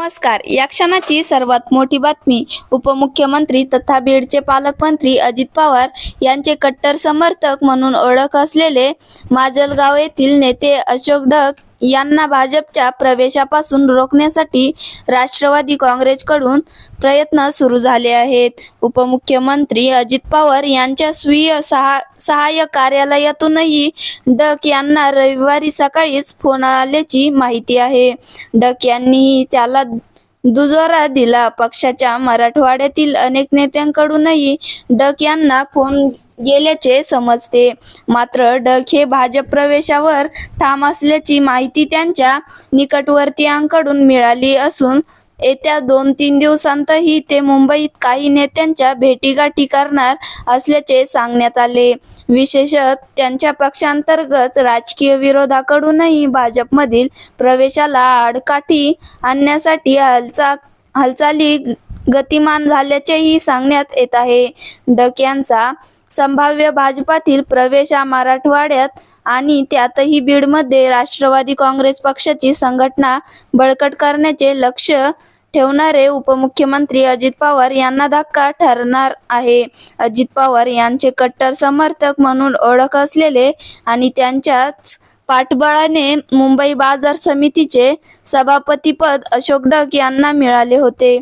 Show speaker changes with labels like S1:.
S1: नमस्कार. या क्षणाची सर्वात मोठी बातमी उपमुख्यमंत्री तथा बीडचे पालकमंत्री अजित पवार यांचे कट्टर समर्थक म्हणून ओळख असलेले माजलगाव येथील नेते अशोक ढग यांना भाजपच्या प्रवेशापासून रोखण्यासाठी राष्ट्रवादी काँग्रेसकडून प्रयत्न सुरू झाले आहेत. उपमुख्यमंत्री अजित पवार यांच्या स्वीय सहा सहाय्य कार्यालयातूनही डक यांना रविवारी सकाळीच फोन आल्याची माहिती आहे. डक यांनीही त्याला दुजोरा दिला. पक्षाच्या मराठवाड्यातील अनेक नेत्यांकडूनही डक यांना फोन गेल्याचे समजते. मात्र डक हे भाजप प्रवेशावर ठाम असल्याची माहिती त्यांच्या निकटवर्तीयांकडून मिळाली असून येत्या दोन तीन दिवसांतही ते मुंबईत काही नेत्यांच्या भेटीगाठी करणार असल्याचे सांगण्यात आले. विशेषत त्यांच्या पक्षांतर्गत राजकीय विरोधाकडूनही भाजपमधील प्रवेशाला आडकाठी आणण्यासाठी हालचा हालचाली गतिमान झाल्याचेही सांगण्यात येत आहे. डक यांचा संभाव्य भाजपातील प्रवेश हा मराठवाड्यात आणि त्यातही बीडमध्ये राष्ट्रवादी काँग्रेस पक्षाची संघटना बळकट करण्याचे लक्ष ठेवणारे उपमुख्यमंत्री अजित पवार यांना धक्का ठरणार आहे. अजित पवार यांचे कट्टर समर्थक म्हणून ओळख असलेले आणि त्यांच्याच पाठबळाने मुंबई बाजार समितीचे सभापतीपद अशोक डग यांना मिळाले होते.